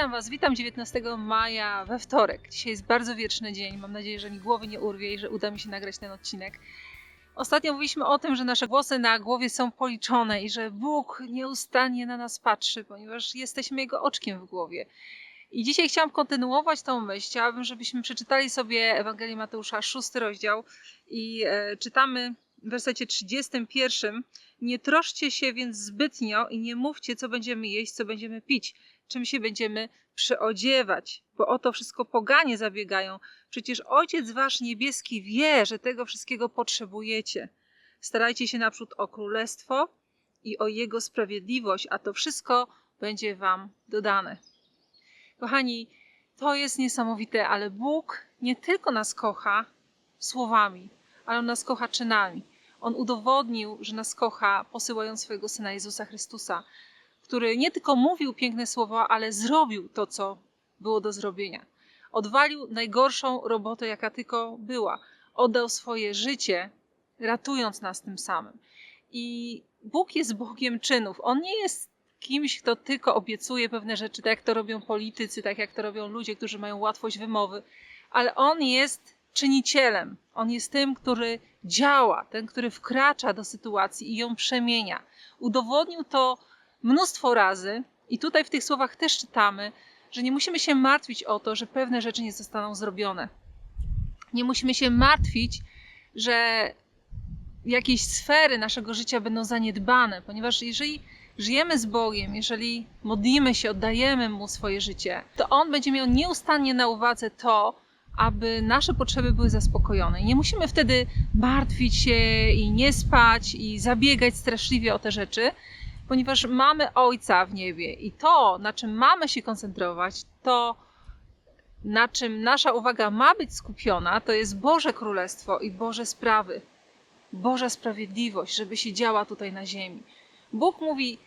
Witam Was, witam 19 maja we wtorek. Dzisiaj jest bardzo wieczny dzień. Mam nadzieję, że mi głowy nie urwie i że uda mi się nagrać ten odcinek. Ostatnio mówiliśmy o tym, że nasze włosy na głowie są policzone i że Bóg nieustannie na nas patrzy, ponieważ jesteśmy Jego oczkiem w głowie. I dzisiaj chciałam kontynuować tą myśl. Chciałabym, żebyśmy przeczytali sobie Ewangelię Mateusza, szósty rozdział i e, czytamy w wersecie 31. Nie troszcie się więc zbytnio i nie mówcie, co będziemy jeść, co będziemy pić, czym się będziemy przyodziewać, bo o to wszystko poganie zabiegają. Przecież Ojciec Wasz Niebieski wie, że tego wszystkiego potrzebujecie. Starajcie się naprzód o królestwo i o Jego sprawiedliwość, a to wszystko będzie Wam dodane. Kochani, to jest niesamowite, ale Bóg nie tylko nas kocha słowami, ale On nas kocha czynami. On udowodnił, że nas kocha, posyłając swojego Syna Jezusa Chrystusa, który nie tylko mówił piękne słowa, ale zrobił to, co było do zrobienia. Odwalił najgorszą robotę, jaka tylko była. Oddał swoje życie, ratując nas tym samym. I Bóg jest Bogiem czynów. On nie jest kimś, kto tylko obiecuje pewne rzeczy, tak jak to robią politycy, tak jak to robią ludzie, którzy mają łatwość wymowy, ale On jest czynicielem. On jest tym, który działa, ten, który wkracza do sytuacji i ją przemienia. Udowodnił to mnóstwo razy i tutaj w tych słowach też czytamy, że nie musimy się martwić o to, że pewne rzeczy nie zostaną zrobione. Nie musimy się martwić, że jakieś sfery naszego życia będą zaniedbane, ponieważ jeżeli żyjemy z Bogiem, jeżeli modlimy się, oddajemy Mu swoje życie, to On będzie miał nieustannie na uwadze to, aby nasze potrzeby były zaspokojone. I nie musimy wtedy martwić się i nie spać i zabiegać straszliwie o te rzeczy, ponieważ mamy Ojca w niebie i to, na czym mamy się koncentrować, to na czym nasza uwaga ma być skupiona, to jest Boże Królestwo i Boże sprawy, Boża sprawiedliwość, żeby się działa tutaj na ziemi. Bóg mówi: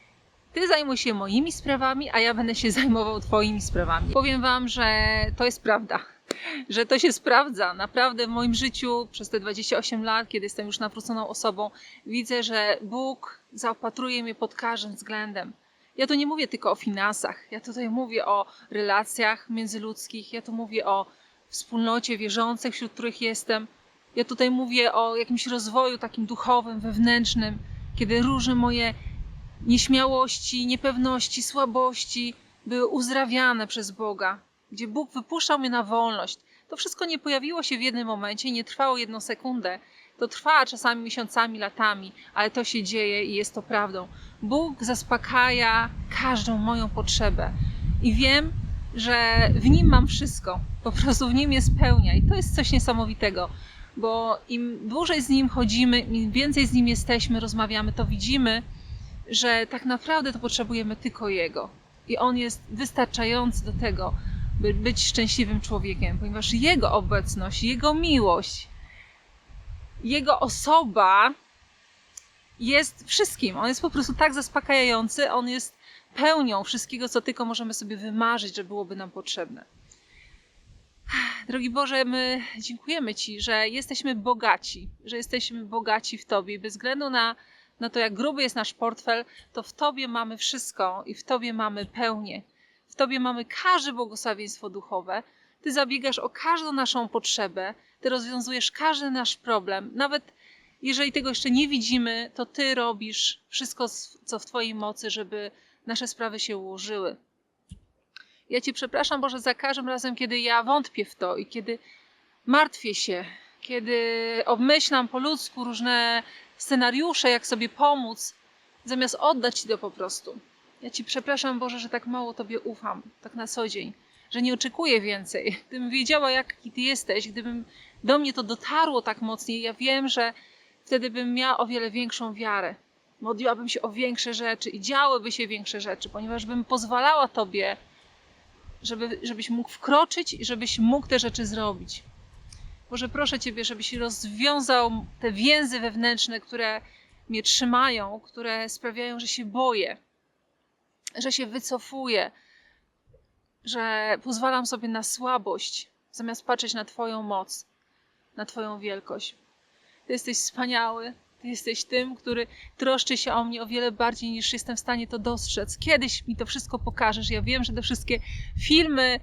Ty zajmuj się moimi sprawami, a ja będę się zajmował Twoimi sprawami. Powiem Wam, że to jest prawda że to się sprawdza. Naprawdę w moim życiu przez te 28 lat, kiedy jestem już nawróconą osobą, widzę, że Bóg zaopatruje mnie pod każdym względem. Ja tu nie mówię tylko o finansach, ja tutaj mówię o relacjach międzyludzkich, ja tu mówię o wspólnocie wierzących, wśród których jestem. Ja tutaj mówię o jakimś rozwoju takim duchowym, wewnętrznym, kiedy różne moje nieśmiałości, niepewności, słabości były uzdrawiane przez Boga gdzie Bóg wypuszczał mnie na wolność. To wszystko nie pojawiło się w jednym momencie, nie trwało jedną sekundę. To trwa czasami miesiącami, latami, ale to się dzieje i jest to prawdą. Bóg zaspokaja każdą moją potrzebę i wiem, że w nim mam wszystko. Po prostu w nim jest pełnia i to jest coś niesamowitego, bo im dłużej z nim chodzimy, im więcej z nim jesteśmy, rozmawiamy, to widzimy, że tak naprawdę to potrzebujemy tylko jego. I on jest wystarczający do tego, by być szczęśliwym człowiekiem, ponieważ Jego obecność, Jego miłość, Jego osoba jest wszystkim. On jest po prostu tak zaspokajający, On jest pełnią wszystkiego, co tylko możemy sobie wymarzyć, że byłoby nam potrzebne. Drogi Boże, my dziękujemy Ci, że jesteśmy bogaci, że jesteśmy bogaci w Tobie. Bez względu na, na to, jak gruby jest nasz portfel, to w Tobie mamy wszystko i w Tobie mamy pełnię. W Tobie mamy każde błogosławieństwo duchowe. Ty zabiegasz o każdą naszą potrzebę, Ty rozwiązujesz każdy nasz problem. Nawet jeżeli tego jeszcze nie widzimy, to Ty robisz wszystko, co w Twojej mocy, żeby nasze sprawy się ułożyły. Ja Cię przepraszam, Boże, za każdym razem, kiedy ja wątpię w to i kiedy martwię się, kiedy obmyślam po ludzku różne scenariusze, jak sobie pomóc, zamiast oddać Ci to po prostu. Ja Ci przepraszam, Boże, że tak mało Tobie ufam, tak na co dzień, że nie oczekuję więcej. Gdybym wiedziała, jaki Ty jesteś, gdybym do mnie to dotarło tak mocniej, ja wiem, że wtedy bym miała o wiele większą wiarę. Modliłabym się o większe rzeczy i działyby się większe rzeczy, ponieważ bym pozwalała Tobie, żeby, żebyś mógł wkroczyć i żebyś mógł te rzeczy zrobić. Boże, proszę Ciebie, żebyś rozwiązał te więzy wewnętrzne, które mnie trzymają, które sprawiają, że się boję, że się wycofuję, że pozwalam sobie na słabość, zamiast patrzeć na Twoją moc, na Twoją wielkość. Ty jesteś wspaniały, Ty jesteś tym, który troszczy się o mnie o wiele bardziej niż jestem w stanie to dostrzec. Kiedyś mi to wszystko pokażesz. Ja wiem, że te wszystkie filmy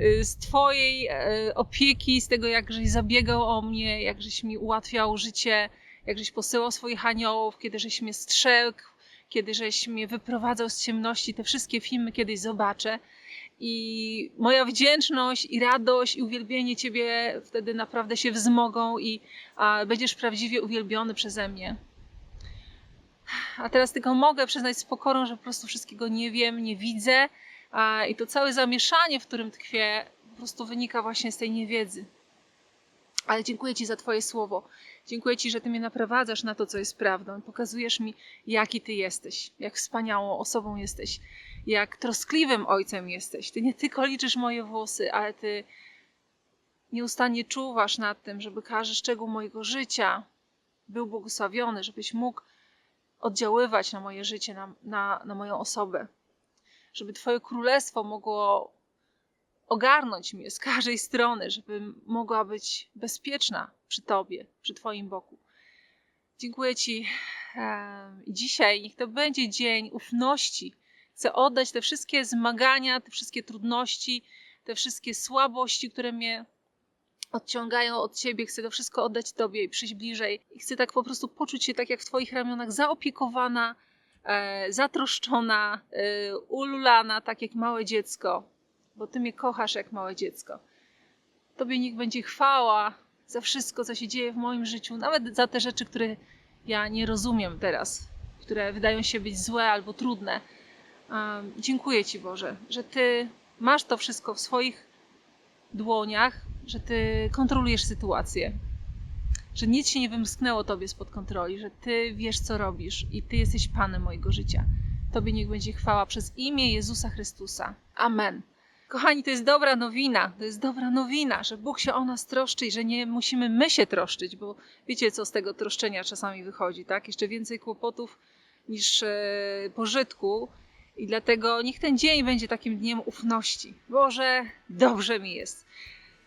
y, z Twojej y, opieki, z tego, jak żeś zabiegał o mnie, jak żeś mi ułatwiał życie, jak żeś posyłał swoich aniołów, kiedy żeś mnie strzegł, kiedy żeś mnie wyprowadzał z ciemności, te wszystkie filmy kiedyś zobaczę. I moja wdzięczność i radość i uwielbienie Ciebie wtedy naprawdę się wzmogą i a, będziesz prawdziwie uwielbiony przeze mnie. A teraz tylko mogę przyznać z pokorą, że po prostu wszystkiego nie wiem, nie widzę. A, I to całe zamieszanie, w którym tkwię, po prostu wynika właśnie z tej niewiedzy. Ale dziękuję Ci za Twoje słowo. Dziękuję Ci, że Ty mnie naprowadzasz na to, co jest prawdą. Pokazujesz mi, jaki Ty jesteś, jak wspaniałą osobą jesteś, jak troskliwym ojcem jesteś. Ty nie tylko liczysz moje włosy, ale Ty nieustannie czuwasz nad tym, żeby każdy szczegół mojego życia był błogosławiony, żebyś mógł oddziaływać na moje życie, na, na, na moją osobę. Żeby Twoje królestwo mogło ogarnąć mnie z każdej strony, żebym mogła być bezpieczna przy Tobie, przy Twoim boku. Dziękuję Ci. dzisiaj niech to będzie dzień ufności. Chcę oddać te wszystkie zmagania, te wszystkie trudności, te wszystkie słabości, które mnie odciągają od Ciebie. Chcę to wszystko oddać Tobie i przyjść bliżej. I chcę tak po prostu poczuć się tak jak w Twoich ramionach, zaopiekowana, e, zatroszczona, e, ululana, tak jak małe dziecko bo Ty mnie kochasz jak małe dziecko. Tobie niech będzie chwała za wszystko, co się dzieje w moim życiu, nawet za te rzeczy, które ja nie rozumiem teraz, które wydają się być złe albo trudne. Dziękuję Ci, Boże, że Ty masz to wszystko w swoich dłoniach, że Ty kontrolujesz sytuację, że nic się nie wymsknęło Tobie spod kontroli, że Ty wiesz, co robisz i Ty jesteś Panem mojego życia. Tobie niech będzie chwała przez imię Jezusa Chrystusa. Amen. Kochani, to jest dobra nowina. To jest dobra nowina, że Bóg się o nas troszczy i że nie musimy my się troszczyć, bo wiecie, co z tego troszczenia czasami wychodzi, tak? Jeszcze więcej kłopotów niż e, pożytku. I dlatego niech ten dzień będzie takim dniem ufności. Boże, dobrze mi jest.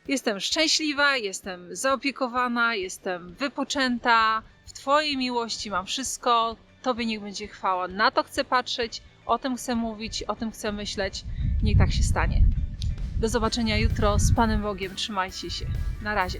Jestem szczęśliwa, jestem zaopiekowana, jestem wypoczęta. W Twojej miłości mam wszystko. Tobie niech będzie chwała. Na to chcę patrzeć, o tym chcę mówić, o tym chcę myśleć. Niech tak się stanie. Do zobaczenia jutro z Panem Bogiem. Trzymajcie się. Na razie.